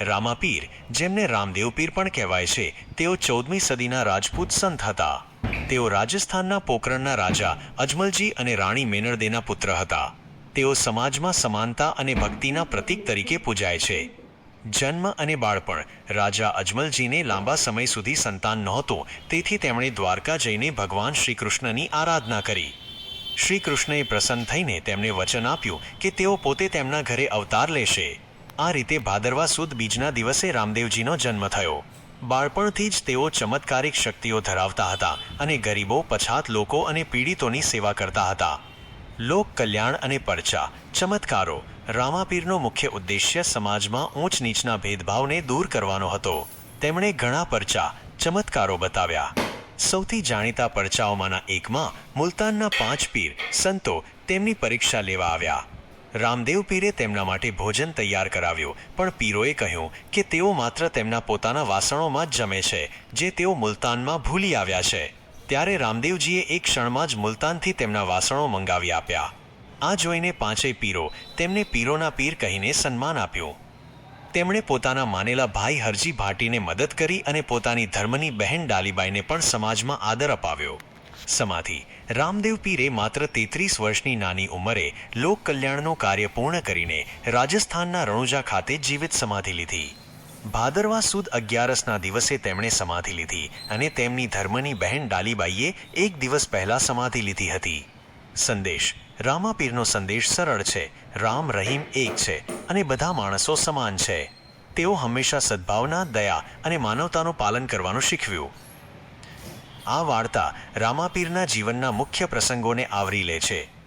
રામાપીર, જેમને રામદેવ પીર પણ કહેવાય છે, તેઓ ચૌદમી સદીના રાજપૂત સંત હતા. તેઓ રાજસ્થાનના પોકરણના રાજા, અજમલજી અને રાણી મેનરદેના પુત્ર હતા. તેઓ સમાજમાં સમાનતા અને ભક્તિના પ્રતીક તરીકે પૂજાય છે. જન્મ અને બાળપણ, રાજા અજમલજીને લાંબા સમય સુધી સંતાન નહોતું, તેથી તેમણે દ્વારકા જઈને ભગવાન શ્રીકૃષ્ણની આરાધના કરી. શ્રીકૃષ્ણએ પ્રસન્ન થઈને તેમને વચન આપ્યું કે તેઓ પોતે તેમના ઘરે અવતાર લેશે. આ રીતે ભાદરવા સુદ બીજના દિવસે રામદેવજીનો જન્મ થયો. બાળપણથી જ તેઓ ચમત્કારિક શક્તિઓ ધરાવતા હતા અને ગરીબો, પછાત લોકો અને પીડિતોની સેવા કરતા હતા. લોક કલ્યાણ અને પરચા, ચમત્કારો, રામાપીરનો મુખ્ય ઉદ્દેશ્ય સમાજમાં ઊંચ નીચના ભેદભાવને દૂર કરવાનો હતો. તેમણે ઘણા પરચા, ચમત્કારો બતાવ્યા. સૌથી જાણીતા પરચાઓમાંના એકમાં મુલતાનના પાંચ પીર, સંતો તેમની પરીક્ષા લેવા આવ્યા. રામદેવ પીરે તેમના માટે ભોજન તૈયાર કરાવ્યું, પણ પીરોએ કહ્યું કે તેઓ માત્ર તેમના પોતાના વાસણોમાં જ જમે છે, જે તેઓ મુલતાનમાં ભૂલી આવ્યા છે. ત્યારે રામદેવજીએ એક ક્ષણમાં જ મુલતાનથી તેમના વાસણો મંગાવી આપ્યા. આ જોઈને પાંચેય પીરો તેમને પીરોના પીર કહીને સન્માન આપ્યું. તેમણે પોતાના માનેલા ભાઈ હરજી ભાટીને મદદ કરી અને પોતાની ધર્મની બહેન ડાલીબાઈને પણ સમાજમાં આદર અપાવ્યો. સમાધિ. રામદેવ પીરે માત્ર તેત્રીસ વર્ષની નાની ઉંમરે લોક કલ્યાણનું કાર્ય પૂર્ણ કરીને રાજસ્થાનના રણુજા ખાતે જીવિત સમાધિ લીધી. ભાદરવા સુદ અગિયારસના દિવસે તેમણે સમાધિ લીધી અને તેમની ધર્મની બહેન ડાલીબાઈએ એક દિવસ પહેલા સમાધિ લીધી હતી. સંદેશ. રામાપીરનો સંદેશ સરળ છે, રામ, રહીમ એક છે અને બધા માણસો સમાન છે. તેઓ હંમેશા સદ્ભાવના, દયા અને માનવતાનું પાલન કરવાનું શીખવ્યું. આ વાર્તા રામાપીરના જીવનના મુખ્ય પ્રસંગોને આવરી લે છે.